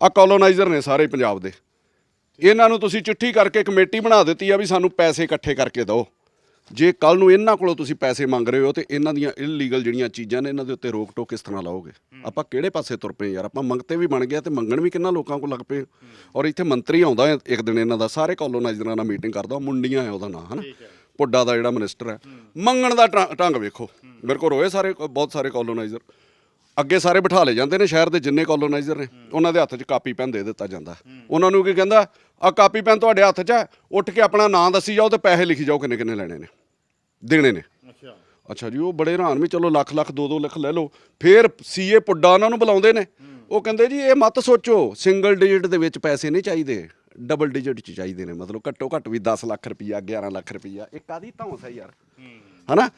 ਆ ਕਲੋਨਾਈਜ਼ਰ ਨੇ ਸਾਰੇ ਪੰਜਾਬ ਦੇ। ਇਹਨਾਂ ਨੂੰ ਤੁਸੀਂ ਚਿੱਠੀ ਕਰਕੇ ਕਮੇਟੀ ਬਣਾ ਦਿੱਤੀ ਆ ਵੀ ਸਾਨੂੰ ਪੈਸੇ ਇਕੱਠੇ ਕਰਕੇ ਦਿਓ। ਜੇ ਕੱਲ ਨੂੰ ਇਹਨਾਂ ਕੋਲੋਂ ਤੁਸੀਂ ਪੈਸੇ ਮੰਗ ਰਹੇ ਹੋ ਤੇ ਇਹਨਾਂ ਦੀਆਂ ਇਲੀਗਲ ਜਿਹੜੀਆਂ ਚੀਜ਼ਾਂ ਨੇ ਇਹਨਾਂ ਦੇ ਉੱਤੇ ਰੋਕ ਟੋਕ ਕਿਸ ਤਰ੍ਹਾਂ ਲਾਓਗੇ? ਆਪਾਂ ਕਿਹੜੇ ਪਾਸੇ ਤੁਰ ਪਏ ਯਾਰ? ਆਪਾਂ ਮੰਗਤੇ ਵੀ ਬਣ ਗਿਆ ਤੇ ਮੰਗਣ ਵੀ ਕਿੰਨਾ ਲੋਕਾਂ ਕੋਲ ਲੱਗ ਪਏ ਔਰ ਇੱਥੇ ਮੰਤਰੀ ਆਉਂਦਾ ਇੱਕ ਦਿਨ ਇਹਨਾਂ ਦਾ ਸਾਰੇ ਕਲੋਨਾਈਜ਼ਰਾਂ ਨਾਲ ਮੀਟਿੰਗ ਕਰਦਾ ਮੁੰਡੀਆਂ ਹੈ ਉਹਦਾ ਨਾਂ ਹਨਾ? ਪੁੱਡਾ ਦਾ ਜਿਹੜਾ ਮਿਨਿਸਟਰ ਹੈ। ਮੰਗਣ ਦਾ ਢੰਗ ਵੇਖੋ। ਮੇਰੇ ਕੋਲ ਰੋਏ ਸਾਰੇ ਬਹੁਤ ਸਾਰੇ ਕਲੋਨਾਈਜ਼ਰ ਅੱਗੇ ਸਾਰੇ ਬਿਠਾ ਲਏ ਜਾਂਦੇ ਨੇ ਸ਼ਹਿਰ ਦੇ ਜਿੰਨੇ ਕਲੋਨਾਈਜ਼ਰ ਨੇ ਉਹਨਾਂ ਦੇ ਹੱਥ 'ਚ ਕਾਪੀ ਪੈਨ ਦੇ ਦਿੱਤਾ ਜਾਂਦਾ। ਉਹਨਾਂ ਨੂੰ ਕੀ ਕਹਿੰਦਾ ਆ ਕਾਪੀ ਪੈਨ ਤੁਹਾਡੇ ਹੱਥ 'ਚ ਹੈ ਉੱਠ ਕੇ ਆਪਣਾ ਨਾਂ ਦੱਸੀ ਜਾਓ ਤੇ ਪੈਸੇ ਲਿਖੀ ਜਾਓ ਕਿੰਨੇ ਕਿੰਨੇ ਲੈਣੇ ਨੇ ਦੇਣੇ ਨੇ। ਅੱਛਾ। ਅੱਛਾ ਜੀ ਉਹ ਬੜੇ ਹੈਰਾਨ ਵੀ ਚਲੋ ਲੱਖ ਲੱਖ 2-2 ਲੱਖ ਲੈ ਲਓ। ਫਿਰ ਸੀਏ ਪੁੱਡਾ ਉਹਨਾਂ ਨੂੰ ਬੁਲਾਉਂਦੇ ਨੇ। ਉਹ ਕਹਿੰਦੇ ਜੀ ਇਹ ਮਤ ਸੋਚੋ ਸਿੰਗਲ ਡਿਜਿਟ ਦੇ ਵਿੱਚ ਪੈਸੇ ਨਹੀਂ ਚਾਹੀਦੇ ਡਬਲ ਡਿਜਿਟ ਚ ਚਾਹੀਦੇ ਨੇ। ਮਤਲਬ ਘੱਟੋ ਘੱਟ ਵੀ 10 ਲੱਖ ਰੁਪਈਆ 11 ਲੱਖ ਰੁਪਈਆ ਇਹ ਕਾਦੀ ਧੌਂਸ ਹੈ ਯਾਰ। ਹਨਾ?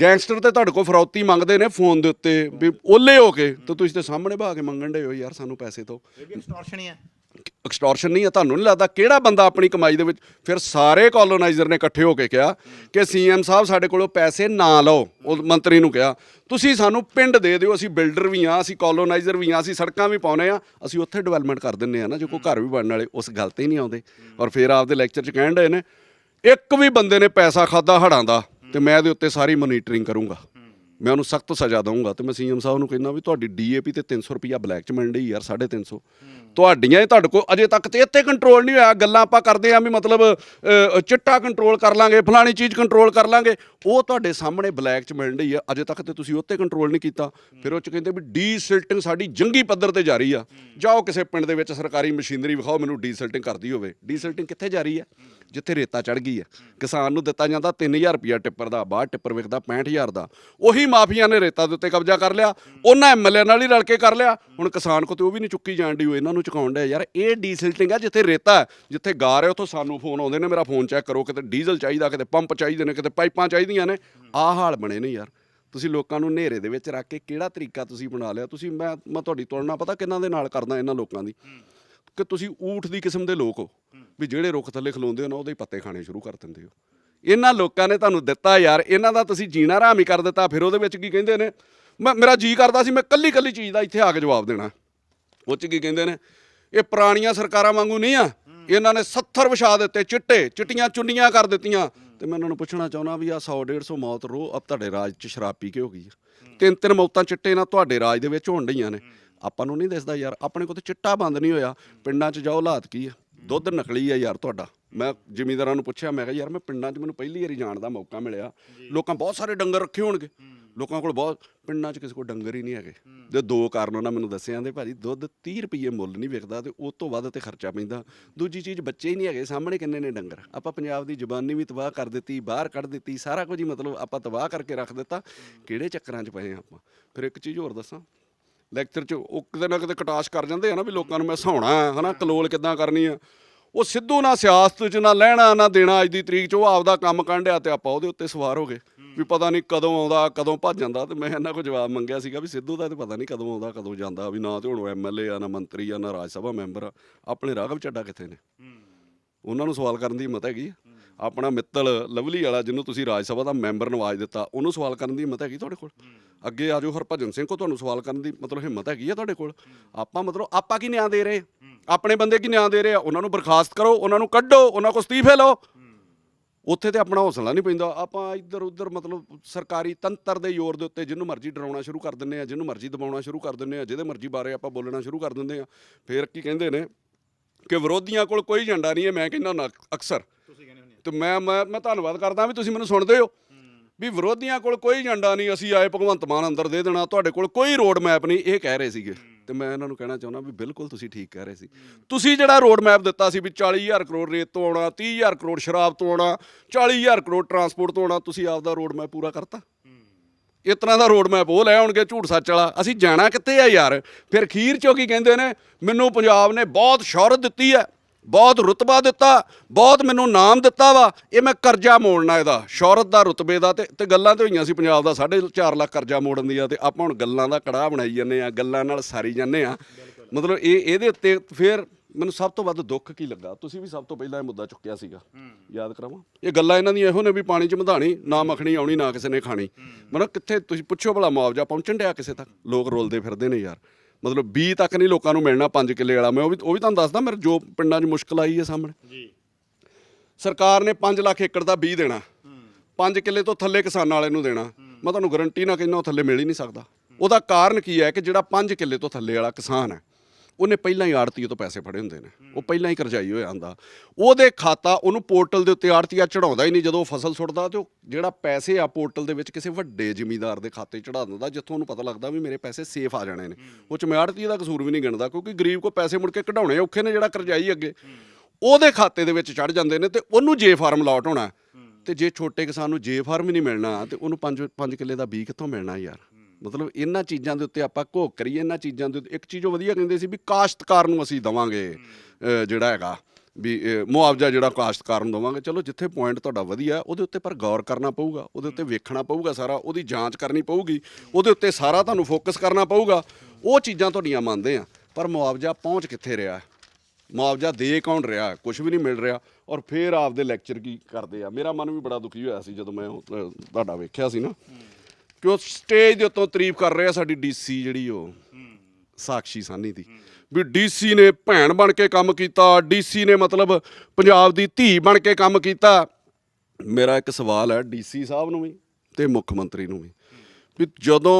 ਗੈਂਗਸਟਰ ਤੇ ਤੁਹਾਡੇ ਕੋਲ ਫਰੌਤੀ ਮੰਗਦੇ ਨੇ ਫੋਨ ਦੇ ਉੱਤੇ ਵੀ ਓਲੇ ਹੋ ਕੇ ਤੇ ਤੁਸੀਂ ਤੇ ਸਾਹਮਣੇ ਭਾ ਕੇ ਮੰਗਣ ਦੇ ਹੋ ਯਾਰ ਸਾਨੂੰ ਪੈਸੇ ਇਹ ਵੀ ਐਕਸਟੋਰਸ਼ਨ ਹੀ ਹੈ ਐਕਸਟੋਰਸ਼ਨ ਨਹੀਂ ਹੈ ਤੁਹਾਨੂੰ ਨਹੀਂ ਲੱਗਦਾ ਕਿਹੜਾ ਬੰਦਾ ਆਪਣੀ ਕਮਾਈ ਦੇ ਵਿੱਚ ਫਿਰ ਸਾਰੇ ਕਲੋਨਾਈਜ਼ਰ ਨੇ ਇਕੱਠੇ ਹੋ ਕੇ ਕਿਹਾ ਕਿ ਸੀਐਮ ਸਾਹਿਬ ਸਾਡੇ ਕੋਲੋਂ ਪੈਸੇ ਨਾ ਲਓ ਉਹ ਮੰਤਰੀ ਨੂੰ ਕਿਹਾ। ਤੁਸੀਂ ਸਾਨੂੰ ਪਿੰਡ ਦੇ ਦਿਓ ਅਸੀਂ ਬਿਲਡਰ ਵੀ ਆ ਅਸੀਂ ਕਲੋਨਾਈਜ਼ਰ ਵੀ ਆ ਅਸੀਂ ਸੜਕਾਂ ਵੀ ਪਾਉਨੇ ਆ ਅਸੀਂ ਉੱਥੇ ਡਿਵੈਲਪਮੈਂਟ ਕਰ ਦਿੰਨੇ ਆ ਨਾ ਜੇ ਕੋਈ ਘਰ ਵੀ ਬਣਨ ਵਾਲੇ ਉਸ ਗੱਲ ਤੇ ਹੀ ਨਹੀਂ ਆਉਂਦੇ। ਔਰ ਫਿਰ ਆਪਦੇ ਲੈਕਚਰ 'ਚ ਕਹਿਣ ਡਏ ਨੇ ਇੱਕ ਵੀ ਬੰਦੇ ਨੇ ਪੈਸਾ ਖਾਦਾ ਹੜਾਂ ਦਾ ਤੇ ਮੈਂ ਇਹਦੇ ਉੱਤੇ ਸਾਰੀ ਮੋਨੀਟਰਿੰਗ ਕਰੂੰਗਾ। ਮੈਂ ਉਹਨੂੰ ਸਖਤ ਸਜ਼ਾ ਦਊਂਗਾ ਤੇ ਮੈਂ ਸੀਐਮ ਸਾਹਿਬ ਨੂੰ ਕਹਿੰਦਾ ਵੀ ਤੁਹਾਡੀ ਡੀਏਪੀ ਤੇ 300 ਰੁਪਿਆ ਬਲੈਕ ਚ ਮਿਲਣ ਡਈ ਯਾਰ 350 ਤੁਹਾਡੀਆਂ ਹੀ ਤੁਹਾਡੇ ਕੋਲ ਅਜੇ ਤੱਕ ਤੇ ਇੱਥੇ ਕੰਟਰੋਲ ਨਹੀਂ ਹੋਇਆ। ਗੱਲਾਂ ਆਪਾਂ ਕਰਦੇ ਆਂ ਵੀ ਮਤਲਬ ਚਿੱਟਾ ਕੰਟਰੋਲ ਕਰ ਲਾਂਗੇ, ਫਲਾਣੀ ਚੀਜ਼ ਕੰਟਰੋਲ ਕਰ ਲਾਂਗੇ। ਉਹ ਤੁਹਾਡੇ ਸਾਹਮਣੇ ਬਲੈਕ ਚ ਮਿਲਣ ਡਈ ਆ। ਅਜੇ ਤੱਕ ਤੇ ਤੁਸੀਂ ਉੱਤੇ ਕੰਟਰੋਲ ਨਹੀਂ ਕੀਤਾ। ਫਿਰ ਉਹ ਚ ਕਹਿੰਦੇ ਵੀ ਡੀਸਿਲਟਿੰਗ ਸਾਡੀ ਜੰਗੀ ਪੱਧਰ ਤੇ ਜਾਰੀ ਆ। ਜਾਓ ਕਿਸੇ ਪਿੰਡ ਦੇ ਵਿੱਚ ਸਰਕਾਰੀ ਮਸ਼ੀਨਰੀ ਵਿਖਾਓ ਮੈਨੂੰ ਡੀਸਿਲਟਿੰਗ ਕਰਦੀ ਹੋਵੇ। ਡੀਸਿਲਟਿੰਗ ਕਿੱਥੇ ਜਾਰੀ ਆ? ਜਿੱਥੇ ਰੇਤਾ ਚੜ ਗਈ ਹੈ ਕਿਸਾਨ ਨੂੰ ਦਿੱਤਾ ਜਾਂਦਾ 3000 ਰੁਪਿਆ ਟਿੱਪਰ ਦਾ ਬਾਹਰ ਟਿੱਪਰ ਵਿਕਦਾ 65000 ਦਾ। ਉਹੀ ਮਾਫੀਆ ਨੇ ਰੇਤਾ ਦੇ ਉੱਤੇ ਕਬਜ਼ਾ ਕਰ ਲਿਆ। ਉਹਨਾਂ ਐਮਐਲਏ ਨਾਲ ਹੀ ਰਲ ਕੇ ਕਰ ਲਿਆ। ਹੁਣ ਕਿਸਾਨ ਕੋ ਤੇ ਉਹ ਵੀ ਨਹੀਂ ਚੁੱਕੀ ਜਾਣ ਦੀ ਉਹ ਇਹਨਾਂ ਨੂੰ ਚੁਕਾਉਣ ਡਿਆ। ਯਾਰ ਇਹ ਡੀਸਿਲਟਿੰਗ ਆ ਜਿੱਥੇ ਰੇਤਾ ਹੈ, ਜਿੱਥੇ ਗਾਰ ਹੈ ਉੱਥੋਂ ਸਾਨੂੰ ਫੋਨ ਆਉਂਦੇ ਨੇ ਮੇਰਾ ਫੋਨ ਚੈੱਕ ਕਰੋ ਕਿਤੇ ਡੀਜ਼ਲ ਚਾਹੀਦਾ ਕਿਤੇ ਪੰਪ ਚਾਹੀਦੇ ਨੇ ਕਿਤੇ ਪਾਈਪਾਂ ਚਾਹੀਦੀਆਂ ਨੇ ਆਹ ਹਾਲ ਬਣੇ ਨੇ ਯਾਰ। ਤੁਸੀਂ ਲੋਕਾਂ ਨੂੰ ਹਨੇਰੇ ਦੇ ਵਿੱਚ ਰੱਖ ਕੇ ਕਿਹੜਾ ਤਰੀਕਾ ਤੁਸੀਂ ਬਣਾ ਲਿਆ? ਤੁਸੀਂ ਮੈਂ ਮੈਂ ਤੁਹਾਡੀ ਤੁਲਨਾ ਪਤਾ ਕਿੰਨਾਂ ਦੇ ਨਾਲ ਕਰਦਾ ਇਹਨਾਂ ਲੋਕਾਂ ਦੀ? ਕਿ ਤੁਸੀਂ ਊਠ ਦੀ ਕਿਸਮ ਦੇ ਲੋਕ ਹੋ ਵੀ ਜਿਹੜੇ ਰੁੱਖ ਥੱਲੇ ਖਲੋਂਦੇ ਹੋ ਨਾ ਉਹਦੇ ਪੱਤੇ ਖਾਣੇ ਸ਼ੁਰੂ ਕਰ ਦਿੰਦੇ ਹੋ। ਇਹਨਾਂ ਲੋਕਾਂ ਨੇ ਤੁਹਾਨੂੰ ਦਿੱਤਾ ਯਾਰ ਇਹਨਾਂ ਦਾ ਤੁਸੀਂ ਜੀਣਾ ਹਰਾਮ ਹੀ ਕਰ ਦਿੱਤਾ ਫਿਰ ਉਹਦੇ ਵਿੱਚ ਕੀ ਕਹਿੰਦੇ ਨੇ? ਮੈਂ ਮੇਰਾ ਜੀ ਕਰਦਾ ਸੀ ਮੈਂ ਕੱਲੀ ਕੱਲੀ ਚੀਜ਼ ਦਾ ਇੱਥੇ ਆ ਕੇ ਜਵਾਬ ਦੇਣਾ। ਉਹ ਚ ਕੀ ਕਹਿੰਦੇ ਨੇ? ਇਹ ਪੁਰਾਣੀਆਂ ਸਰਕਾਰਾਂ ਵਾਂਗੂ ਨਹੀਂ ਆ। ਇਹਨਾਂ ਨੇ 70 ਵਿਛਾ ਦਿੱਤੇ ਚਿੱਟੇ ਚਿੱਟੀਆਂ ਚੁੰਨੀਆਂ ਕਰ ਦਿੱਤੀਆਂ। ਤੇ ਮੈਂ ਇਹਨਾਂ ਨੂੰ ਪੁੱਛਣਾ ਚਾਹੁੰਦਾ ਵੀ ਆ 100 150 ਮੌਤ ਰੋ ਅਬ ਤੁਹਾਡੇ ਰਾਜ 'ਚ ਸ਼ਰਾਬ ਪੀ ਕੇ ਹੋ ਗਈ ਆ। ਤਿੰਨ ਤਿੰਨ ਮੌਤਾਂ ਚਿੱਟੇ ਨਾਲ ਤੁਹਾਡੇ ਰਾਜ ਦੇ ਵਿੱਚ ਹੋਣ ਡਈਆਂ ਨੇ। ਆਪਾਂ ਨੂੰ ਨਹੀਂ ਦਿਸਦਾ ਯਾਰ ਆਪਣੇ ਕੋਲ ਤੇ ਚਿੱਟਾ ਬੰਦ ਨਹੀਂ ਹੋਇਆ। ਪਿੰਡਾਂ 'ਚ ਜਾਓ ਹਾਲਾਤ ਕੀ ਆ? ਦੁੱਧ ਨਕਲੀ ਆ ਯਾਰ ਤੁਹਾਡਾ। ਮੈਂ ਜ਼ਿਮੀਂਦਾਰਾਂ ਨੂੰ ਪੁੱਛਿਆ ਮੈਂ ਕਿਹਾ ਯਾਰ ਮੈਂ ਪਿੰਡਾਂ 'ਚ ਮੈਨੂੰ ਪਹਿਲੀ ਵਾਰੀ ਜਾਣ ਦਾ ਮੌਕਾ ਮਿਲਿਆ। ਲੋਕਾਂ ਬਹੁਤ ਸਾਰੇ ਡੰਗਰ ਰੱਖੇ ਹੋਣਗੇ। ਲੋਕਾਂ ਕੋਲ ਬਹੁਤ ਪਿੰਡਾਂ 'ਚ ਕਿਸੇ ਕੋਲ ਡੰਗਰ ਹੀ ਨਹੀਂ ਹੈਗੇ। ਤੇ ਦੋ ਕਾਰਨ ਉਹਨਾਂ ਮੈਨੂੰ ਦੱਸੇ ਆਂਦੇ ਭਾਜੀ ਦੁੱਧ 30 ਰੁਪਏ ਮੁੱਲ ਨਹੀਂ ਵਿਕਦਾ ਤੇ ਉਹ ਤੋਂ ਵੱਧ ਤੇ ਖਰਚਾ ਪੈਂਦਾ। ਦੂਜੀ ਚੀਜ਼ ਬੱਚੇ ਹੀ ਨਹੀਂ ਹੈਗੇ ਸਾਹਮਣੇ ਕਿੰਨੇ ਨੇ ਡੰਗਰ? ਆਪਾਂ ਪੰਜਾਬ ਦੀ ਜ਼ੁਬਾਨੀ ਵੀ ਤਬਾਹ ਕਰ ਦਿੱਤੀ ਬਾਹਰ ਕੱਢ ਦਿੱਤੀ ਸਾਰਾ ਕੁਝ ਹੀ ਮਤਲਬ ਆਪਾਂ ਤਬਾਹ ਕਰਕੇ ਰੱਖ ਦਿੱਤਾ। ਕਿਹੜੇ ਚੱਕਰਾਂ 'ਚ ਪਏ ਆਪਾਂ? ਫਿਰ ਇੱਕ ਚੀਜ਼ ਹੋਰ ਦੱਸਾਂ। ਲੈਕਚਰ 'ਚ ਉਹ ਕਿਤੇ ਨਾ ਕਿਤੇ ਕਟਾਸ਼ ਕਰ ਜਾਂਦੇ ਆ ਨਾ ਵੀ ਲੋਕਾਂ ਨੂੰ ਮੈਂ ਸਹਾਉਣਾ ਹੈ, ਹਨਾ ਕਲੋਲ ਕਿੱਦਾਂ ਕਰਨੀ ਆ? ਉਹ ਸਿੱਧੂ ਨਾ ਸਿਆਸਤ 'ਚ ਨਾ ਲੈਣਾ ਨਾ ਦੇਣਾ ਅੱਜ ਦੀ ਤਰੀਕ 'ਚ ਉਹ ਆਪਦਾ ਕੰਮ ਕਾਂਢਿਆ ਤੇ ਆਪਾਂ ਉਹਦੇ ਉੱਤੇ ਸਵਾਰ ਹੋ ਗਏ। ਵੀ ਪਤਾ ਨਹੀਂ ਕਦੋਂ ਆਉਂਦਾ ਕਦੋਂ ਭੱਜ ਜਾਂਦਾ ਤੇ ਮੈਂ ਇਹਨਾਂ ਕੋਲ ਜਵਾਬ ਮੰਗਿਆ ਸੀਗਾ ਵੀ ਸਿੱਧੂ ਦਾ ਤੇ ਪਤਾ ਨਹੀਂ ਕਦੋਂ ਆਉਂਦਾ ਕਦੋਂ ਜਾਂਦਾ ਵੀ ਨਾ ਤੇ ਹੁਣ ਐਮਐਲਏ ਆ ਨਾ ਮੰਤਰੀ ਆ ਨਾ ਰਾਜ ਸਭਾ ਮੈਂਬਰ ਆ। ਆਪਣੇ ਰਾਘਵ ਚੱਡਾ ਕਿੱਥੇ ਨੇ? ਉਹਨਾਂ ਨੂੰ ਸਵਾਲ ਕਰਨ ਦੀ ਹਿੰਮਤ ਹੈਗੀ ਆ? ਆਪਣਾ ਮਿੱਤਲ ਲਵਲੀ ਵਾਲਾ ਜਿਹਨੂੰ ਤੁਸੀਂ ਰਾਜ ਸਭਾ ਦਾ ਮੈਂਬਰ ਨਵਾਜ ਦਿੱਤਾ ਉਹਨੂੰ ਸਵਾਲ ਕਰਨ ਦੀ ਹਿੰਮਤ ਹੈਗੀ ਤੁਹਾਡੇ ਕੋਲ? ਅੱਗੇ ਆਜੋ ਹਰਭਜਨ ਸਿੰਘ ਕੋ ਤੁਹਾਨੂੰ ਸਵਾਲ ਕਰਨ ਦੀ ਮਤਲਬ ਹਿੰਮਤ ਹੈਗੀ ਆ ਤੁਹਾਡੇ ਕੋਲ? ਆਪਾਂ ਮਤਲਬ ਆਪਾਂ ਕੀ ਨਿਆਂ ਦੇ ਰਹੇ? ਆਪਣੇ ਬੰਦੇ ਕੀ ਨਿਆਂ ਦੇ ਰਹੇ? ਆ ਉਹਨਾਂ ਨੂੰ ਬਰਖਾਸਤ ਕਰੋ ਉਹਨਾਂ ਨੂੰ ਕੱਢੋ ਉਹਨਾਂ ਕੋ ਅਸਤੀਫੇ ਲਓ। ਉੱਥੇ ਤੇ ਆਪਣਾ ਹੌਸਲਾ ਨਹੀਂ ਪੈਂਦਾ। ਆਪਾਂ ਇੱਧਰ ਉੱਧਰ ਮਤਲਬ ਸਰਕਾਰੀ ਤੰਤਰ ਦੇ ਜ਼ੋਰ ਦੇ ਉੱਤੇ ਜਿਹਨੂੰ ਮਰਜ਼ੀ ਡਰਾਉਣਾ ਸ਼ੁਰੂ ਕਰ ਦਿੰਦੇ ਆ ਜਿਹਨੂੰ ਮਰਜ਼ੀ ਦਬਾਉਣਾ ਸ਼ੁਰੂ ਕਰ ਦਿੰਦੇ ਆ ਜਿਹਦੇ ਮਰਜ਼ੀ ਬਾਰੇ ਆਪਾਂ ਬੋਲਣਾ ਸ਼ੁਰੂ ਕਰ ਦਿੰਦੇ ਆ ਫਿਰ ਕੀ ਕਹਿੰਦੇ ਨੇ ਕਿ ਵਿਰੋਧੀਆਂ ਕੋਲ ਕੋਈ ਏਜੰਡਾ ਨਹੀਂ ਹੈ ਮੈਂ ਕਹਿੰਦਾ ਅਕਸਰ। ਤੁਸੀਂ ਕਹਿੰਦੇ ਹੁੰਦੇ ਤੇ ਮੈਂ ਮੈਂ ਮੈਂ ਧੰਨਵਾਦ ਕਰਦਾ ਵੀ ਤੁਸੀਂ ਮੈਨੂੰ ਸੁਣਦੇ ਹੋ। ਵੀ ਵਿਰੋਧੀਆਂ ਕੋਲ ਕੋਈ ਏਜੰਡਾ ਨਹੀਂ, ਅਸੀਂ ਆਏ ਭਗਵੰਤ ਮਾਨ ਅੰਦਰ ਦੇ ਦੇਣਾ, ਤੁਹਾਡੇ ਕੋਲ ਕੋਈ ਰੋਡ ਮੈਪ ਨਹੀਂ, ਇਹ ਕਹਿ ਰਹੇ ਸੀਗੇ। ਤੇ ਮੈਂ ਇਹਨਾਂ ਨੂੰ ਕਹਿਣਾ ਚਾਹੁੰਦਾ ਵੀ ਬਿਲਕੁਲ ਤੁਸੀਂ ਠੀਕ ਕਹਿ ਰਹੇ ਸੀ। ਤੁਸੀਂ ਜਿਹੜਾ ਰੋਡ ਮੈਪ ਦਿੱਤਾ ਸੀ ਵੀ 40000 ਕਰੋੜ ਰੇਤ ਤੋਂ ਆਉਣਾ 30000 ਕਰੋੜ ਸ਼ਰਾਬ ਤੋਂ ਆਉਣਾ 40000 ਕਰੋੜ ਟਰਾਂਸਪੋਰਟ ਤੋਂ ਆਉਣਾ, ਤੁਸੀਂ ਆਪਦਾ ਰੋਡ ਮੈਪ ਪੂਰਾ ਕਰਤਾ। ਇਸ ਤਰ੍ਹਾਂ ਦਾ ਰੋਡ ਮੈਪ ਉਹ ਲੈ ਆਉਣਗੇ ਝੂਠ ਸੱਚ ਵਾਲਾ। ਅਸੀਂ ਜਾਣਾ ਕਿੱਥੇ ਆ ਯਾਰ? ਫਿਰ ਖੀਰ ਚੋਂ ਕੀ ਕਹਿੰਦੇ ਨੇ? ਮੈਨੂੰ ਪੰਜਾਬ ਨੇ ਬਹੁਤ ਸ਼ੌਹਰਤ ਦਿੱਤੀ ਹੈ। ਬਹੁਤ ਰੁਤਬਾ ਦਿੱਤਾ, ਬਹੁਤ ਮੈਨੂੰ ਨਾਮ ਦਿੱਤਾ ਵਾ। ਇਹ ਮੈਂ ਕਰਜ਼ਾ ਮੋੜਨਾ ਇਹਦਾ। ਸ਼ੌਹਰਤ ਦਾ, ਰੁਤਬੇ ਦਾ ਤੇ ਤੇ ਗੱਲਾਂ ਤੇ ਹੋਈਆਂ ਸੀ ਪੰਜਾਬ ਦਾ। 4.5 ਲੱਖ ਕਰਜ਼ਾ ਮੋੜਨ ਦੀਆਂ ਤੇ ਆਪਾਂ ਹੁਣ ਗੱਲਾਂ ਦਾ ਕੜਾਹ ਬਣਾਈ ਜਾਂਦੇ ਆ, ਗੱਲਾਂ ਨਾਲ ਸਾਰੀ ਜਾਂਦੇ ਆ। ਮਤਲਬ ਇਹ ਇਹਦੇ ਉੱਤੇ ਫਿਰ ਮੈਨੂੰ ਸਭ ਤੋਂ ਵੱਧ ਦੁੱਖ ਕੀ ਲੱਗਾ? ਤੁਸੀਂ ਵੀ ਸਭ ਤੋਂ ਪਹਿਲਾਂ ਇਹ ਮੁੱਦਾ ਚੁੱਕਿਆ ਸੀਗਾ। ਯਾਦ ਕਰਾਵਾਂ? ਇਹ ਗੱਲਾਂ ਇਹਨਾਂ ਦੀਆਂ ਇਹੋ ਨੇ ਵੀ ਪਾਣੀ ਚ ਮਧਾਣੀ ਨਾ ਮੱਖਣੀ ਆਉਣੀ, ਨਾ ਕਿਸੇ ਨੇ ਖਾਣੀ। ਮਤਲਬ ਕਿੱਥੇ ਤੁਸੀਂ ਪੁੱਛੋ ਭਲਾ ਮੁਆਵਜ਼ਾ ਪਹੁੰਚਣ ਡਿਆ ਕਿਸੇ ਤੱਕ? ਲੋਕ ਰੋਲਦੇ ਫਿਰਦੇ ਨੇ ਯਾਰ। ਮਤਲਬ 20 ਤੱਕ ਨਹੀਂ ਲੋਕਾਂ ਨੂੰ ਮਿਲਣਾ 5 ਕਿੱਲੇ ਵਾਲਾ ਮੈਂ ਉਹ ਵੀ ਉਹ ਵੀ ਤੁਹਾਨੂੰ ਦੱਸਦਾ ਮੇਰੇ ਜੋ ਪਿੰਡਾਂ 'ਚ ਮੁਸ਼ਕਲ ਆਈ ਹੈ ਸਾਹਮਣੇ। ਜੀ। ਸਰਕਾਰ ਨੇ 5 ਲੱਖ ਏਕੜ ਦਾ ਬੀਜ ਦੇਣਾ। 5 ਕਿੱਲੇ ਤੋਂ ਥੱਲੇ ਕਿਸਾਨਾਂ ਵਾਲੇ ਨੂੰ ਦੇਣਾ। ਮੈਂ ਤੁਹਾਨੂੰ ਗਰੰਟੀ ਨਾ ਕਹਿੰਦਾ ਉਹ ਥੱਲੇ ਮਿਲ ਹੀ ਨਹੀਂ ਸਕਦਾ। ਉਹਦਾ ਕਾਰਨ ਕੀ ਹੈ ਕਿ ਜਿਹੜਾ 5 ਕਿੱਲੇ ਤੋਂ ਥੱਲੇ ਵਾਲਾ ਕਿਸਾਨ ਹੈ ਉਹਨੇ ਪਹਿਲਾਂ ਹੀ ਆੜਤੀ ਤੋਂ ਪੈਸੇ ਫੜੇ ਹੁੰਦੇ ਨੇ। ਉਹ ਪਹਿਲਾਂ ਹੀ ਕਰਜ਼ਾਈ ਹੋਇਆ ਹੁੰਦਾ। ਉਹਦੇ ਖਾਤਾ ਉਹਨੂੰ ਪੋਰਟਲ ਦੇ ਉੱਤੇ ਆੜਤੀਆ ਚੜਾਉਂਦਾ ਹੀ ਨਹੀਂ। ਜਦੋਂ ਉਹ ਫਸਲ ਸੁੱਟਦਾ ਤੇ ਉਹ ਜਿਹੜਾ ਪੈਸੇ ਆ ਪੋਰਟਲ ਦੇ ਵਿੱਚ ਕਿਸੇ ਵੱਡੇ ਜ਼ਿਮੀਂਦਾਰ ਦੇ ਖਾਤੇ ਚੜਾ ਦਿੰਦਾ ਜਿੱਥੋਂ ਉਹਨੂੰ ਪਤਾ ਲੱਗਦਾ ਵੀ ਮੇਰੇ ਪੈਸੇ ਸੇਫ ਆ ਜਾਣੇ ਨੇ। ਉਹ ਚ ਮੈਂ ਆੜਤੀ ਦਾ ਕਸੂਰ ਵੀ ਨਹੀਂ ਗਿਣਦਾ ਕਿਉਂਕਿ ਗਰੀਬ ਕੋ ਪੈਸੇ ਮੁੜ ਕੇ ਕਢਾਉਣੇ ਔਖੇ ਨੇ ਜਿਹੜਾ ਕਰਜ਼ਾਈ ਅੱਗੇ। ਉਹਦੇ ਖਾਤੇ ਦੇ ਵਿੱਚ ਚੜ ਜਾਂਦੇ ਨੇ ਤੇ ਉਹਨੂੰ ਜੇ ਫਾਰਮ ਲਾਟ ਹੋਣਾ। ਤੇ ਜੇ ਛੋਟੇ ਕਿਸਾਨ ਨੂੰ ਜੇ ਫਾਰਮ ਹੀ ਨਹੀਂ ਮਿਲਣਾ ਤੇ ਉਹਨੂੰ 5 5 ਕਿੱਲੇ ਦਾ ਬੀ ਕਿੱਥੋਂ ਮਿਲਣਾ ਯਾਰ? ਮਤਲਬ ਇਹਨਾਂ ਚੀਜ਼ਾਂ ਦੇ ਉੱਤੇ ਆਪਾਂ ਘੋਕ ਕਰੀਏ ਇਹਨਾਂ ਚੀਜ਼ਾਂ ਦੇ ਉੱਤੇ ਇੱਕ ਚੀਜ਼ ਉਹ ਵਧੀਆ ਕਹਿੰਦੇ ਸੀ ਵੀ ਕਾਸ਼ਤਕਾਰ ਨੂੰ ਅਸੀਂ ਦਵਾਂਗੇ ਜਿਹੜਾ ਹੈਗਾ ਵੀ ਮੁਆਵਜ਼ਾ ਜਿਹੜਾ ਕਾਸ਼ਤਕਾਰ ਨੂੰ ਦਵਾਂਗੇ। ਚਲੋ ਜਿੱਥੇ ਪੁਆਇੰਟ ਤੁਹਾਡਾ ਵਧੀਆ ਉਹਦੇ ਉੱਤੇ ਪਰ ਗੌਰ ਕਰਨਾ ਪਊਗਾ ਉਹਦੇ ਉੱਤੇ ਵੇਖਣਾ ਪਊਗਾ ਸਾਰਾ ਉਹਦੀ ਜਾਂਚ ਕਰਨੀ ਪਊਗੀ ਉਹਦੇ ਉੱਤੇ ਸਾਰਾ ਤੁਹਾਨੂੰ ਫੋਕਸ ਕਰਨਾ ਪਊਗਾ। ਉਹ ਚੀਜ਼ਾਂ ਤੁਹਾਡੀਆਂ ਮੰਨਦੇ ਆ ਪਰ ਮੁਆਵਜ਼ਾ ਪਹੁੰਚ ਕਿੱਥੇ ਰਿਹਾ? ਮੁਆਵਜ਼ਾ ਦੇ ਕੌਣ ਰਿਹਾ? ਕੁਝ ਵੀ ਨਹੀਂ ਮਿਲ ਰਿਹਾ ਔਰ ਫੇਰ ਆਪਦੇ ਲੈਕਚਰ ਕੀ ਕਰਦੇ ਆ? ਮੇਰਾ ਮਨ ਵੀ ਬੜਾ ਦੁਖੀ ਹੋਇਆ ਸੀ ਜਦੋਂ ਮੈਂ ਤੁਹਾਡਾ ਵੇਖਿਆ ਸੀ ਨਾ। ਕਿ ਉਹ ਸਟੇਜ ਦੇ ਉੱਤੋਂ ਤਾਰੀਫ ਕਰ ਰਿਹਾ ਸਾਡੀ ਡੀਸੀ ਜਿਹੜੀ ਉਹ ਸਾਕਸ਼ੀ ਸਾਨੀ ਦੀ। ਵੀ ਡੀਸੀ ਨੇ ਭੈਣ ਬਣ ਕੇ ਕੰਮ ਕੀਤਾ ਡੀਸੀ ਨੇ ਮਤਲਬ ਪੰਜਾਬ ਦੀ ਧੀ ਬਣ ਕੇ ਕੰਮ ਕੀਤਾ। ਮੇਰਾ ਇੱਕ ਸਵਾਲ ਹੈ ਡੀਸੀ ਸਾਹਿਬ ਨੂੰ ਵੀ ਤੇ ਮੁੱਖ ਮੰਤਰੀ ਨੂੰ ਵੀ। ਵੀ ਜਦੋਂ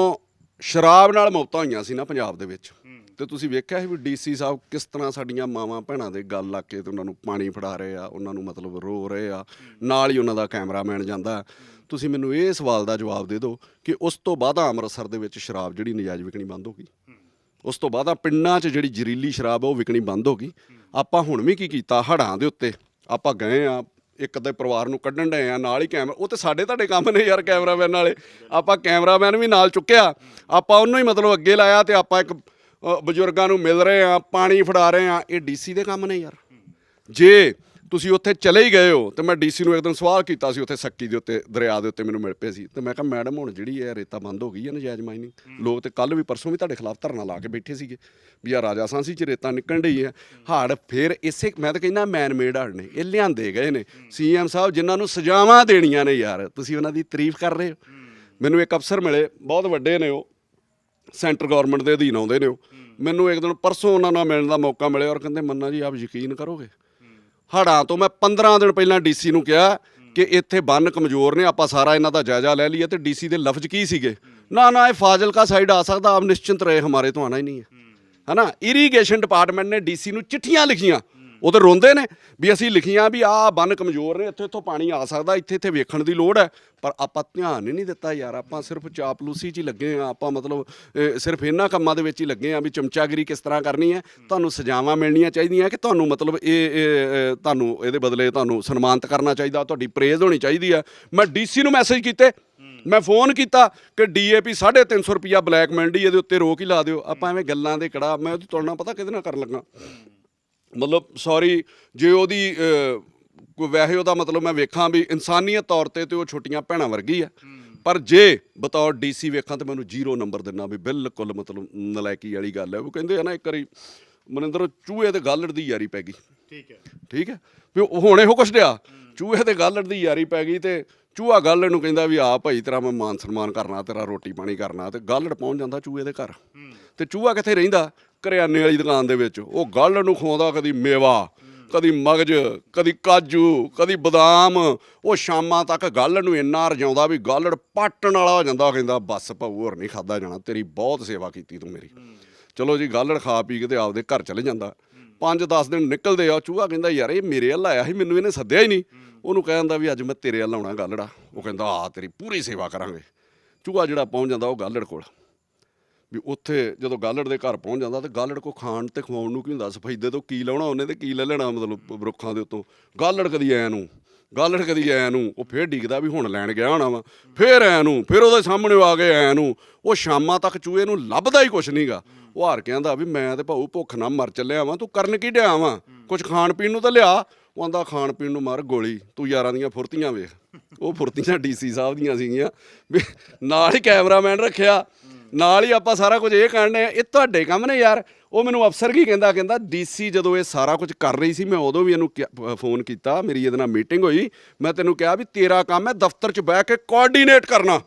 ਸ਼ਰਾਬ ਨਾਲ ਮੌਤਾਂ ਹੋਈਆਂ ਸੀ ਨਾ ਪੰਜਾਬ ਦੇ ਵਿੱਚ ਤੇ ਤੁਸੀਂ ਵੇਖਿਆ ਸੀ ਵੀ ਡੀਸੀ ਸਾਹਿਬ ਕਿਸ ਤਰ੍ਹਾਂ ਸਾਡੀਆਂ ਮਾਵਾਂ ਭੈਣਾਂ ਦੇ ਗੱਲ ਲਾ ਕੇ ਤੇ ਉਹਨਾਂ ਨੂੰ ਪਾਣੀ ਫੜਾ ਰਹੇ ਆ, ਉਹਨਾਂ ਨੂੰ ਮਤਲਬ ਰੋ ਰਹੇ ਆ, ਨਾਲ ਹੀ ਉਹਨਾਂ ਦਾ ਕੈਮਰਾਮੈਨ ਜਾਂਦਾ ਤੁਸੀਂ ਮੈਨੂੰ ਇਹ ਸਵਾਲ ਦਾ ਜਵਾਬ ਦੇ ਦਿਓ ਕਿ ਉਸ ਤੋਂ ਬਾਅਦ ਅੰਮ੍ਰਿਤਸਰ ਦੇ ਵਿੱਚ ਸ਼ਰਾਬ ਜਿਹੜੀ ਨਜਾਇਜ਼ ਵਿਕਣੀ ਬੰਦ ਹੋ ਗਈ। ਉਸ ਤੋਂ ਬਾਅਦ ਆ ਪਿੰਡਾਂ 'ਚ ਜਿਹੜੀ ਜ਼ਹਿਰੀਲੀ ਸ਼ਰਾਬ ਆ, ਉਹ ਵਿਕਣੀ ਬੰਦ ਹੋ ਗਈ। ਆਪਾਂ ਹੁਣ ਵੀ ਕੀ ਕੀਤਾ? ਹੜਾਂ ਦੇ ਉੱਤੇ ਆਪਾਂ ਗਏ ਆ, ਇੱਕ ਅੱਧੇ ਪਰਿਵਾਰ ਨੂੰ ਕੱਢਣ ਡਏ ਆ, ਨਾਲ ਹੀ ਕੈਮਰਾ ਉਹ ਤੇ ਸਾਡੇ ਤੁਹਾਡੇ ਕੰਮ ਨੇ ਯਾਰ ਕੈਮਰਾਮੈਨ ਵਾਲੇ। ਆਪਾਂ ਕੈਮਰਾਮੈਨ ਵੀ ਨਾਲ ਚੁੱਕਿਆ। ਆਪਾਂ ਉਹਨੂੰ ਹੀ ਮਤਲਬ ਅੱਗੇ ਲਾਇਆ ਤੇ ਆਪਾਂ ਇੱਕ ਬਜ਼ੁਰਗਾਂ ਨੂੰ ਮਿਲ ਰਹੇ ਆ, ਪਾਣੀ ਫੜਾ ਰਹੇ ਆ, ਇਹ ਡੀਸੀ ਦੇ ਕੰਮ ਨੇ ਯਾਰ। ਜੇ ਤੁਸੀਂ ਉੱਥੇ ਚਲੇ ਹੀ ਗਏ ਹੋ, ਤੇ ਮੈਂ ਡੀਸੀ ਨੂੰ ਇੱਕ ਦਿਨ ਸਵਾਲ ਕੀਤਾ ਸੀ ਉੱਥੇ ਸੱਕੀ ਦੇ ਉੱਤੇ, ਦਰਿਆ ਦੇ ਉੱਤੇ ਮੈਨੂੰ ਮਿਲ ਪਏ ਸੀ। ਤੇ ਮੈਂ ਕਿਹਾ, ਮੈਡਮ, ਹੁਣ ਜਿਹੜੀ ਹੈ ਰੇਤਾ ਬੰਦ ਹੋ ਗਈ ਹੈ ਨਜਾਇਜ਼ ਮਾਈਨਿੰਗ, ਲੋਕ ਤੇ ਕੱਲ ਵੀ ਪਰਸੋਂ ਵੀ ਤੁਹਾਡੇ ਖਿਲਾਫ ਧਰਨਾ ਲਾ ਕੇ ਬੈਠੇ ਸੀਗੇ ਵੀ ਆ ਰਾਜਾ ਸਾਂਸੀ ਚ ਰੇਤਾ ਨਿਕਲਣ ਡਈ ਹੈ। ਹਾੜ ਫਿਰ ਇਸੇ, ਮੈਂ ਤਾਂ ਕਹਿੰਦਾ ਮੈਨ ਮੇਡ ਹਾੜ ਨੇ, ਇਹ ਲਿਆਂਦੇ ਗਏ ਨੇ। ਸੀਐਮ ਸਾਹਿਬ ਜਿਨ੍ਹਾਂ ਨੂੰ ਸਜ਼ਾਵਾਂ ਦੇਣੀਆਂ ਨੇ ਯਾਰ, ਤੁਸੀਂ ਉਹਨਾਂ ਦੀ ਤਾਰੀਫ ਕਰ ਰਹੇ ਹੋ। ਮੈਨੂੰ ਇੱਕ ਅਫਸਰ ਮਿਲੇ, ਬਹੁਤ ਵੱਡੇ ਨੇ ਉਹ, ਸੈਂਟਰ ਗਵਰਨਮੈਂਟ ਦੇ ਅਧੀਨ ਆਉਂਦੇ ਨੇ ਉਹ। ਮੈਨੂੰ ਇੱਕ ਦਿਨ ਪਰਸੋਂ ਉਹਨਾਂ ਨਾਲ ਮਿਲਣ ਦਾ ਮੌਕਾ ਮਿਲਿਆ ਔਰ ਕਹਿੰਦੇ, ਮੰਨਾ ਜੀ, ਆਪ ਯਕੀਨ ਕਰੋਗੇ? ਹੜਾਂ ਤੋਂ ਮੈਂ 15 ਦਿਨ ਪਹਿਲਾਂ ਡੀਸੀ ਨੂੰ ਕਿਹਾ ਕਿ ਇੱਥੇ ਬੰਨ ਕਮਜ਼ੋਰ ਨੇ, ਆਪਾਂ ਸਾਰਾ ਇਹਨਾਂ ਦਾ ਜਾਇਜ਼ਾ ਲੈ ਲਈਏ ਤੇ ਡੀਸੀ ਦੇ ਲਫ਼ਜ਼ ਕੀ ਸੀਗੇ? ਨਾ ਨਾ, ਇਹ ਫਾਜ਼ਿਲਕਾ ਸਾਈਡ ਆ ਸਕਦਾ, ਆਪ ਨਿਸ਼ਚਿੰਤ ਰਹੇ, ਹਮਾਰੇ ਤੋਂ ਆਣਾ ਹੀ ਨਹੀਂ ਹੈ। ਹਨਾ? ਇਰੀਗੇਸ਼ਨ ਡਿਪਾਰਟਮੈਂਟ ਨੇ ਡੀਸੀ ਨੂੰ ਚਿੱਠੀਆਂ ਲਿਖੀਆਂ। ਉਹ ਤਾਂ ਰੋਂਦੇ ਨੇ ਵੀ ਅਸੀਂ ਲਿਖੀਆਂ ਵੀ ਆਹ ਬੰਨ ਕਮਜ਼ੋਰ ਨੇ, ਇੱਥੇ ਇੱਥੋਂ ਪਾਣੀ ਆ ਸਕਦਾ, ਇੱਥੇ ਇੱਥੇ ਵੇਖਣ ਦੀ ਲੋੜ ਹੈ। ਪਰ ਆਪਾਂ ਧਿਆਨ ਹੀ ਨਹੀਂ ਦਿੱਤਾ ਯਾਰ, ਆਪਾਂ ਸਿਰਫ ਚਾਪਲੂਸੀ 'ਚ ਹੀ ਲੱਗੇ ਆ ਆਪਾਂ ਮਤਲਬ ਸਿਰਫ ਇਹਨਾਂ ਕੰਮਾਂ ਦੇ ਵਿੱਚ ਹੀ ਲੱਗੇ ਆ ਵੀ ਚਮਚਾਗਰੀ ਕਿਸ ਤਰ੍ਹਾਂ ਕਰਨੀ ਹੈ। ਤੁਹਾਨੂੰ ਸਜ਼ਾਵਾਂ ਮਿਲਣੀਆਂ ਚਾਹੀਦੀਆਂ ਕਿ ਤੁਹਾਨੂੰ ਮਤਲਬ ਇਹ ਤੁਹਾਨੂੰ ਇਹਦੇ ਬਦਲੇ ਤੁਹਾਨੂੰ ਸਨਮਾਨਿਤ ਕਰਨਾ ਚਾਹੀਦਾ, ਤੁਹਾਡੀ ਪ੍ਰੇਜ਼ ਹੋਣੀ ਚਾਹੀਦੀ ਹੈ। ਮੈਂ ਡੀਸੀ ਨੂੰ ਮੈਸੇਜ ਕੀਤੇ, ਮੈਂ ਫੋਨ ਕੀਤਾ ਕਿ ਡੀਏਪੀ 350 ਰੁਪਿਆ ਬਲੈਕ ਮੰਡੀ ਇਹਦੇ ਉੱਤੇ ਰੋਕ ਹੀ ਲਾ ਦਿਓ। ਆਪਾਂ ਐਵੇਂ ਗੱਲਾਂ ਦੇ ਕੜਾ ਮੈਂ ਉਹਦੀ ਤੁਲਨਾ ਪਤਾ ਕਿਹਦੇ ਨਾਲ ਕਰਨ ਲੱਗਾ? ਮਤਲਬ ਸੌਰੀ ਜੇ ਉਹਦੀ ਵੈਸੇ ਉਹਦਾ ਮਤਲਬ ਮੈਂ ਵੇਖਾਂ ਵੀ ਇਨਸਾਨੀਅਤ ਤੌਰ ਤੇ ਤੇ ਉਹ ਛੋਟੀਆਂ ਭੈਣਾਂ ਵਰਗੀ ਆ। ਪਰ ਜੇ ਬਤੌਰ ਡੀਸੀ ਵੇਖਾਂ ਤੇ ਮੈਨੂੰ ਜ਼ੀਰੋ ਨੰਬਰ ਦਿੰਨਾ ਵੀ ਬਿਲਕੁਲ ਮਤਲਬ ਨਲਾਇਕੀ ਵਾਲੀ ਗੱਲ ਹੈ ਉਹ ਕਹਿੰਦੇ ਆ ਨਾ ਇੱਕ ਵਾਰੀ ਮਨਿੰਦਰ ਚੂਹੇ ਤੇ ਗਾਲੜ ਦੀ ਯਾਰੀ ਪੈ ਗਈ। ਠੀਕ ਹੈ। ਠੀਕ ਹੈ? ਵੀ ਉਹ ਹੁਣ ਇਹੋ ਕੁਛ ਡਿਆ ਚੂਹੇ ਤੇ ਗਾਲੜ ਦੀ ਯਾਰੀ ਪੈ ਗਈ ਤੇ ਚੂਹਾ ਗਾਲੜ ਨੂੰ ਕਹਿੰਦਾ ਵੀ ਆ ਭਾਈ ਤੇਰਾ ਮੈਂ ਮਾਨ ਸਨਮਾਨ ਕਰਨਾ ਤੇਰਾ ਰੋਟੀ ਪਾਣੀ ਕਰਨਾ ਤੇ ਗਾਲੜ ਪਹੁੰਚ ਜਾਂਦਾ ਚੂਹੇ ਦੇ ਘਰ। ਤੇ ਚੂਹਾ ਕਿੱਥੇ ਰਹਿੰਦਾ? ਕਰਿਆਨੇ ਵਾਲੀ ਦੁਕਾਨ ਦੇ ਵਿੱਚ। ਉਹ ਗਾਲੜ ਨੂੰ ਖਵਾਉਂਦਾ ਕਦੀ ਮੇਵਾ, ਕਦੀ ਮਗਜ, ਕਦੀ ਕਾਜੂ, ਕਦੀ ਬਦਾਮ। ਉਹ ਸ਼ਾਮਾਂ ਤੱਕ ਗਾਲੜ ਨੂੰ ਇੰਨਾ ਰਜਾਉਂਦਾ ਵੀ ਗਾਲੜ ਪਾਟਣ ਵਾਲਾ ਹੋ ਜਾਂਦਾ ਕਹਿੰਦਾ, ਬਸ ਭਾਊ ਹੋਰ ਨਹੀਂ ਖਾਦਾ ਜਾਣਾ। ਤੇਰੀ ਬਹੁਤ ਸੇਵਾ ਕੀਤੀ ਤੂੰ ਮੇਰੀ। ਚਲੋ ਜੀ ਗਾਲੜ ਖਾ ਪੀ ਕੇ ਤੇ ਆਪਦੇ ਘਰ ਚਲੇ ਜਾਂਦਾ। 5-10 ਦਿਨ ਨਿਕਲਦੇ ਆ ਚੂਹਾ ਕਹਿੰਦਾ, ਯਾਰ, ਇਹ ਮੇਰੇ ਵੱਲ ਆਇਆ ਸੀ, ਮੈਨੂੰ ਇਹਨੇ ਸੱਦਿਆ ਹੀ ਨਹੀਂ। ਉਹਨੂੰ ਕਹਿੰਦਾ ਵੀ, ਅੱਜ ਮੈਂ ਤੇਰੇ ਵੱਲ ਆਉਣਾ ਗਾਲੜਾ ਉਹ ਕਹਿੰਦਾ ਆ ਤੇਰੀ ਪੂਰੀ ਸੇਵਾ ਕਰਾਂਗੇ। ਚੂਹਾ ਜਿਹੜਾ ਪਹੁੰਚ ਜਾਂਦਾ, ਉਹ ਗਾਲੜ ਕੋਲ। ਵੀ ਉੱਥੇ ਜਦੋਂ ਗਾਲੜ ਦੇ ਘਰ ਪਹੁੰਚ ਜਾਂਦਾ ਤਾਂ ਗਾਲੜ ਕੋ ਖਾਣ ਤੇ ਖਵਾਉਣ ਨੂੰ ਕੀ ਹੁੰਦਾ? ਸਫੈਦੇ ਤੋਂ ਕੀ ਲਾਉਣਾ ਉਹਨੇ ਤੇ ਕੀ ਲੈ ਲੈਣਾ ਮਤਲਬ ਰੁੱਖਾਂ ਦੇ ਉੱਤੋਂ? ਗਾਲੜ ਕਦੀ ਐ ਨੂੰ, ਗਾਲੜ ਕਦੀ ਐ ਨੂੰ, ਉਹ ਫੇਰ ਡਿੱਗਦਾ ਵੀ ਹੁਣ ਲੈਣ ਗਿਆ ਹੋਣਾ ਵਾ, ਫੇਰ ਐ ਨੂੰ, ਫੇਰ ਉਹਦੇ ਸਾਹਮਣੇ ਆ ਕੇ ਐ ਨੂੰ, ਉਹ ਸ਼ਾਮਾਂ ਤੱਕ ਚੂਹੇ ਨੂੰ ਲੱਭਦਾ ਹੀ ਕੁਛ ਨਹੀਂਗਾ ਉਹ ਹਾਰ ਕਹਿੰਦਾ ਵੀ ਮੈਂ ਤੇ ਭਾਊ ਭੁੱਖ ਨਾਲ ਮਰ ਚੱਲਿਆ ਵਾਂ, ਤੂੰ ਕਰਨ ਕੀ ਡਿਆ ਵਾਂ? ਕੁਛ ਖਾਣ ਪੀਣ ਨੂੰ ਤਾਂ ਲਿਆ। ਉਹ ਆਂਦਾ ਖਾਣ ਪੀਣ ਨੂੰ ਮਾਰ ਗੋਲੀ, ਤੂੰ ਯਾਰਾਂ ਦੀਆਂ ਫੁਰਤੀਆਂ ਵੇਖ। ਉਹ ਫੁਰਤੀਆਂ ਡੀਸੀ ਸਾਹਿਬ ਦੀਆਂ ਸੀਗੀਆਂ, ਵੀ ਨਾਲ ਹੀ ਕੈਮਰਾਮੈਨ ਰੱਖਿਆ। ਨਾਲ ਹੀ ਆਪਾਂ ਸਾਰਾ ਕੁਝ ਇਹ ਕਰਨੇ ਆ ਇਹ ਤੁਹਾਡੇ ਕੰਮ ਨੇ ਯਾਰ। ਉਹ ਮੈਨੂੰ ਅਫਸਰ ਕੀ ਕਹਿੰਦਾ ਕਹਿੰਦਾ ਡੀਸੀ ਜਦੋਂ ਇਹ ਸਾਰਾ ਕੁਝ ਕਰ ਰਹੀ ਸੀ, ਮੈਂ ਉਦੋਂ ਵੀ ਇਹਨੂੰ ਕਿਹਾ- ਫੋਨ ਕੀਤਾ, ਮੇਰੀ ਇਹਦੇ ਨਾਲ ਮੀਟਿੰਗ ਹੋਈ। ਮੈਂ ਤੈਨੂੰ ਕਿਹਾ ਵੀ ਤੇਰਾ ਕੰਮ ਹੈ ਦਫ਼ਤਰ 'ਚ ਬਹਿ ਕੇ ਕੋਆਰਡੀਨੇਟ ਕਰਨਾ।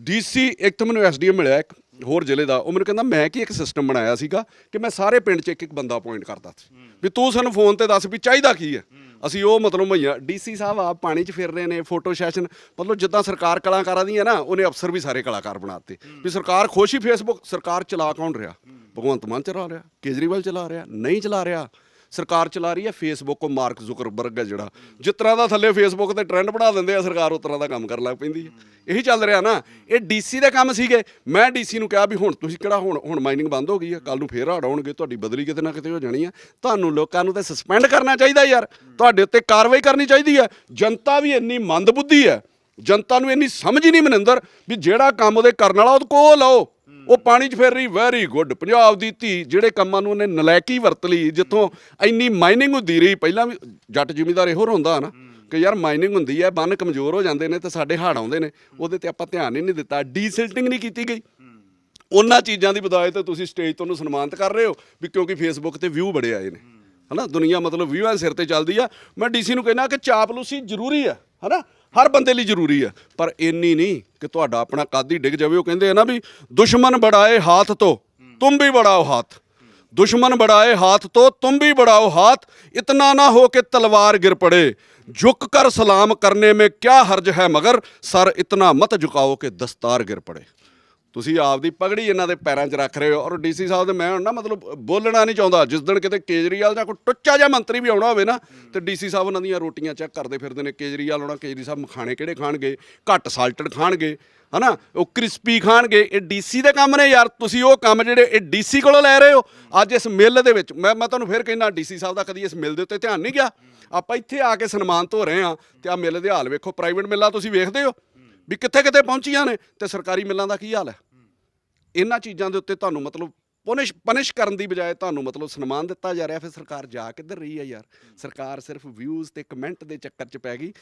ਡੀਸੀ ਇੱਕ ਤਾਂ ਮੈਨੂੰ ਐਸਡੀਐਮ ਮਿਲਿਆ, ਇੱਕ ਹੋਰ ਜ਼ਿਲ੍ਹੇ ਦਾ ਉਹ ਮੈਨੂੰ ਕਹਿੰਦਾ ਮੈਂ ਕੀ ਇੱਕ ਸਿਸਟਮ ਬਣਾਇਆ ਸੀਗਾ ਕਿ ਮੈਂ ਸਾਰੇ ਪਿੰਡ 'ਚ ਇੱਕ ਇੱਕ ਬੰਦਾ ਅਪਾਇੰਟ ਕਰਦਾ ਸੀ। ਵੀ ਤੂੰ ਸਾਨੂੰ ਫੋਨ ਤੇ ਦੱਸ ਵੀ ਚਾਹੀਦਾ ਕੀ ਹੈ? ਅਸੀਂ ਉਹ ਮਤਲਬ ਮੁਹੱਈਆ ਡੀਸੀ ਸਾਹਿਬ ਆ ਪਾਣੀ 'ਚ ਫਿਰ ਰਹੇ ਨੇ ਫੋਟੋ ਸੈਸ਼ਨ ਮਤਲਬ ਜਿੱਦਾਂ ਸਰਕਾਰ ਕਲਾਕਾਰਾਂ ਦੀ ਹੈ ਨਾ ਉਹਨੇ ਅਫਸਰ ਵੀ ਸਾਰੇ ਕਲਾਕਾਰ ਬਣਾਤੇ। ਵੀ ਸਰਕਾਰ ਖੁਸ਼ ਹੀ ਫੇਸਬੁੱਕ ਸਰਕਾਰ ਚਲਾ ਕੌਣ ਰਿਹਾ? ਭਗਵੰਤ ਮਾਨ ਚਲਾ ਰਿਹਾ ਕੇਜਰੀਵਾਲ ਚਲਾ ਰਿਹਾ ਨਹੀਂ ਚਲਾ ਰਿਹਾ। ਸਰਕਾਰ ਚਲਾ ਰਹੀ ਹੈ ਫੇਸਬੁੱਕ ਕੋ ਮਾਰਕ ਜ਼ੁਕਰਬਰਗ ਹੈ ਜਿਹੜਾ। ਜਿਸ ਤਰ੍ਹਾਂ ਦਾ ਥੱਲੇ ਫੇਸਬੁੱਕ ਤੇ ਟ੍ਰੈਂਡ ਬਣਾ ਦਿੰਦੇ ਆ, ਸਰਕਾਰ ਉਸ ਤਰ੍ਹਾਂ ਦਾ ਕੰਮ ਕਰਨ ਲੱਗ ਪੈਂਦੀ ਹੈ। ਇਹੀ ਚੱਲ ਰਿਹਾ ਨਾ। ਇਹ ਡੀਸੀ ਦੇ ਕੰਮ ਸੀਗੇ। ਮੈਂ ਡੀਸੀ ਨੂੰ ਕਿਹਾ ਵੀ ਹੁਣ ਤੁਸੀਂ ਕਿਹੜਾ ਹੁਣ ਹੁਣ ਮਾਈਨਿੰਗ ਬੰਦ ਹੋ ਗਈ ਹੈ ਕੱਲ ਨੂੰ ਫੇਰ ਹੜ ਆਉਣਗੇ, ਤੁਹਾਡੀ ਬਦਲੀ ਕਿਤੇ ਨਾ ਕਿਤੇ ਹੋ ਜਾਣੀ ਹੈ। ਤੁਹਾਨੂੰ ਲੋਕਾਂ ਨੂੰ ਤਾਂ ਸਸਪੈਂਡ ਕਰਨਾ ਚਾਹੀਦਾ ਯਾਰ। ਤੁਹਾਡੇ ਉੱਤੇ ਕਾਰਵਾਈ ਕਰਨੀ ਚਾਹੀਦੀ ਹੈ। ਜਨਤਾ ਵੀ ਇੰਨੀ ਮੰਦਬੁੱਧੀ ਹੈ। ਜਨਤਾ ਨੂੰ ਇੰਨੀ ਸਮਝ ਹੀ ਨਹੀਂ ਮਨਿੰਦਰ ਵੀ ਜਿਹੜਾ ਕੰਮ ਉਹਦੇ ਕਰਨ ਵਾਲਾ ਉਹਦੇ ਕੋਲ ਲਓ ਉਹ ਪਾਣੀ 'ਚ ਫਿਰ ਰਹੀ ਵੈਰੀ ਗੁੱਡ ਪੰਜਾਬ ਦੀ ਧੀ, ਜਿਹੜੇ ਕੰਮਾਂ ਨੂੰ ਉਹਨੇ ਨਲਾਇਕੀ ਵਰਤ ਲਈ, ਜਿੱਥੋਂ ਇੰਨੀ ਮਾਈਨਿੰਗ ਹੁੰਦੀ ਰਹੀ, ਪਹਿਲਾਂ ਵੀ ਜੱਟ ਜ਼ਿਮੀਦਾਰ ਇਹੋ ਹੁੰਦਾ ਨਾ ਕਿ ਯਾਰ ਮਾਈਨਿੰਗ ਹੁੰਦੀ ਹੈ, ਬੰਨ ਕਮਜ਼ੋਰ ਹੋ ਜਾਂਦੇ ਨੇ ਤੇ ਸਾਡੇ ਹੜ ਆਉਂਦੇ ਨੇ, ਉਹਦੇ ਤੇ ਆਪਾਂ ਧਿਆਨ ਹੀ ਨਹੀਂ ਦਿੱਤਾ। ਡੀਸਿਲਟਿੰਗ ਨਹੀਂ ਕੀਤੀ ਗਈ। ਉਹਨਾਂ ਚੀਜ਼ਾਂ ਦੀ ਬਜਾਏ ਤੇ ਤੁਸੀਂ ਸਟੇਜ ਤੋਂ ਉਹਨੂੰ ਸਨਮਾਨਿਤ ਕਰ ਰਹੇ ਹੋ ਵੀ ਕਿਉਂਕਿ ਫੇਸਬੁੱਕ ਤੇ ਵਿਊ ਬੜੇ ਆਏ ਨੇ। ਹਨਾ, ਦੁਨੀਆ ਮਤਲਬ ਵਿਊਆਂ ਦੇ ਸਿਰ ਤੇ ਚੱਲਦੀ ਆ। ਮੈਂ ਡੀਸੀ ਨੂੰ ਕਹਿਣਾ ਕਿ ਚਾਪਲੂਸੀ ਜ਼ਰੂਰੀ ਆ, ਹਨਾ? ਹਰ ਬੰਦੇ ਲਈ ਜ਼ਰੂਰੀ ਹੈ। ਪਰ ਇੰਨੀ ਨਹੀਂ ਕਿ ਤੁਹਾਡਾ ਆਪਣਾ ਕੱਦ ਹੀ ਡਿੱਗ ਜਾਵੇ। ਉਹ ਕਹਿੰਦੇ ਆ ਨਾ ਵੀ ਦੁਸ਼ਮਣ ਬੜਾਏ ਹਾਥ ਤੋਂ, ਤੁਮ ਵੀ ਬੜਾਓ ਹਾਥ। ਦੁਸ਼ਮਣ ਬੜਾਏ ਹਾਥ ਤੋਂ, ਤੁਮ ਵੀ ਬੜਾਓ ਹਾਥ। ਇਤਨਾ ਨਾ ਹੋ ਕੇ ਤਲਵਾਰ ਗਿਰ ਪੜੇ। ਝੁਕ ਕਰ ਸਲਾਮ ਕਰਨੇ ਮੇ ਕਿਆ ਹਰਜ ਹੈ ਮਗਰ। ਸਰ, ਇਤਨਾ ਮਤ ਝੁਕਾਓ ਕਿ ਦਸਤਾਰ ਗਿਰ ਪੜੇ। ਤੁਸੀਂ ਆਪਦੀ ਪਗੜੀ ਇਹਨਾਂ ਦੇ ਪੈਰਾਂ 'ਚ ਰੱਖ ਰਹੇ ਹੋ ਔਰ ਡੀਸੀ ਸਾਹਿਬ ਦੇ ਮੈਂ ਨਾ ਮਤਲਬ ਬੋਲਣਾ ਨਹੀਂ ਚਾਹੁੰਦਾ, ਜਿਸ ਦਿਨ ਕਿਤੇ ਕੇਜਰੀਵਾਲ ਜਾਂ ਕੋਈ ਟੁੱਚਾ ਜਿਹਾ ਮੰਤਰੀ ਵੀ ਆਉਣਾ ਹੋਵੇ ਨਾ, ਤੇ ਡੀਸੀ ਸਾਹਿਬ ਉਹਨਾਂ ਦੀਆਂ ਰੋਟੀਆਂ ਚੈੱਕ ਕਰਦੇ ਫਿਰਦੇ ਨੇ, ਕੇਜਰੀਵਾਲ ਆਉਣਾ ਕੇਜਰੀ ਸਾਹਿਬ ਮਖਾਣੇ ਕਿਹੜੇ ਖਾਣਗੇ, ਘੱਟ ਸਾਲਟਡ ਖਾਣਗੇ, ਹਨਾ? ਉਹ ਕ੍ਰਿਸਪੀ ਖਾਣਗੇ, ਇਹ ਡੀਸੀ ਦੇ ਕੰਮ ਨੇ ਯਾਰ, ਤੁਸੀਂ ਉਹ ਕੰਮ ਜਿਹੜੇ ਇਹ ਡੀਸੀ ਕੋਲੋਂ ਲੈ ਰਹੇ ਹੋ, ਅੱਜ ਇਸ ਮਿੱਲ ਦੇ ਵਿੱਚ, ਮੈਂ ਮੈਂ ਤੁਹਾਨੂੰ ਫਿਰ ਕਹਿੰਦਾ, ਡੀਸੀ ਸਾਹਿਬ ਦਾ ਕਦੀ ਇਸ ਮਿੱਲ ਦੇ ਉੱਤੇ ਧਿਆਨ ਨਹੀਂ ਗਿਆ? ਆਪਾਂ ਇੱਥੇ ਆ ਕੇ ਸਨਮਾਨਿਤ ਹੋ ਰਹੇ ਆ ਤੇ ਆ ਮਿੱਲ ਦੇ ਹਾਲ ਵੇਖੋ, ਪ੍ਰਾਈਵੇਟ ਮਿੱਲਾਂ ਤੁਸੀਂ ਵੇਖਦੇ ਹੋ, ਵੀ ਕਿੱਥੇ ਕਿੱਥੇ ਪਹੁੰਚੀਆਂ ਨੇ, ਤੇ ਸਰਕਾਰੀ ਮਿੱਲਾਂ ਦਾ ਕੀ ਹਾਲ ਹੈ? ਇਹਨਾਂ ਚੀਜ਼ਾਂ ਦੇ ਉੱਤੇ ਤੁਹਾਨੂੰ ਮਤਲਬ ਪੁਨਿਸ਼, ਪਨਿਸ਼ ਕਰਨ ਦੀ ਬਜਾਏ ਤੁਹਾਨੂੰ ਮਤਲਬ ਸਨਮਾਨ ਦਿੱਤਾ ਜਾ ਰਿਹਾ, ਫਿਰ ਸਰਕਾਰ ਜਾ ਕਿੱਧਰ ਰਹੀ ਹੈ ਯਾਰ? ਸਰਕਾਰ ਸਿਰਫ ਵਿਊਜ਼ ਤੇ ਕਮੈਂਟ ਦੇ ਚੱਕਰ 'ਚ ਪੈ ਗਈ।